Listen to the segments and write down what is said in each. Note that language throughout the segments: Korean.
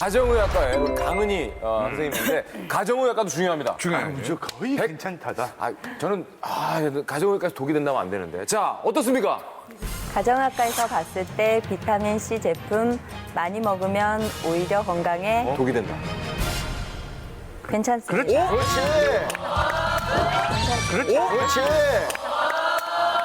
가정의학과에 우리 강은희 어, 선생님인데 가정의학과도 중요합니다. 중요하죠. 저 거의 백- 괜찮다다. 아, 저는 아, 가정의학과에서 독이 된다면 안 되는데. 자, 어떻습니까? 가정학과에서 봤을 때 비타민 C 제품 많이 먹으면 오히려 건강에 독이 된다. 괜찮습니다. 그렇지. 그렇지. 그렇지.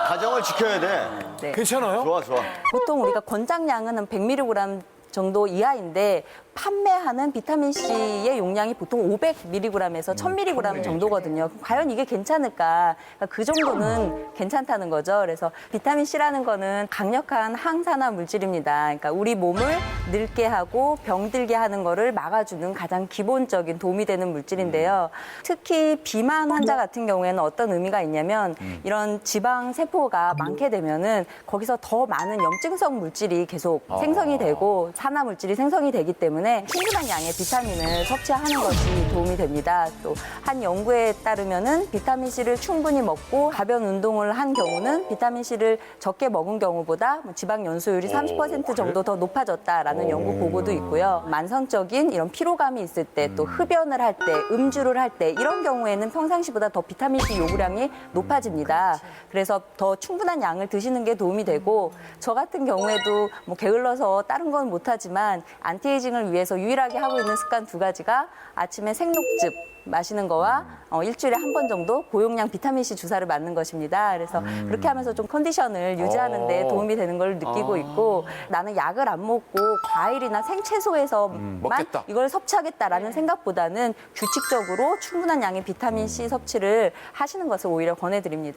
가정을 지켜야 돼. 네. 괜찮아요? 좋아, 좋아. 보통 우리가 권장량은 한 100mg 정도 이하인데 판매하는 비타민 C의 용량이 보통 500mg에서 1000mg 정도거든요. 과연 이게 괜찮을까? 그러니까 그 정도는 괜찮다는 거죠. 그래서 비타민 C라는 거는 강력한 항산화 물질입니다. 그러니까 우리 몸을 늙게 하고 병들게 하는 거를 막아주는 가장 기본적인 도움이 되는 물질인데요. 특히 비만 환자 같은 경우에는 어떤 의미가 있냐면 이런 지방 세포가 많게 되면은 거기서 더 많은 염증성 물질이 계속 생성이 되고 산화 물질이 생성이 되기 때문에 충분한 양의 비타민을 섭취하는 것이 도움이 됩니다. 또 한 연구에 따르면은 비타민 C를 충분히 먹고 가벼운 운동을 한 경우는 비타민 C를 적게 먹은 경우보다 뭐 지방 연소율이 30% 정도 더 높아졌다라는 연구 보고도 있고요. 만성적인 이런 피로감이 있을 때 또 흡연을 할 때, 음주를 할 때 이런 경우에는 평상시보다 더 비타민 C 요구량이 높아집니다. 그래서 더 충분한 양을 드시는 게 도움이 되고 저 같은 경우에도 뭐 게을러서 다른 건 못하지만 안티에이징을 위해 서 유일하게 하고 있는 습관 두 가지가 아침에 생녹즙 마시는 거와 어, 일주일에 한 번 정도 고용량 비타민 C 주사를 맞는 것입니다. 그래서 그렇게 하면서 좀 컨디션을 유지하는 데 어. 도움이 되는 걸 느끼고 있고 나는 약을 안 먹고 과일이나 생채소에서만 먹겠다. 이걸 섭취하겠다라는 생각보다는 규칙적으로 충분한 양의 비타민 C 섭취를 하시는 것을 오히려 권해드립니다.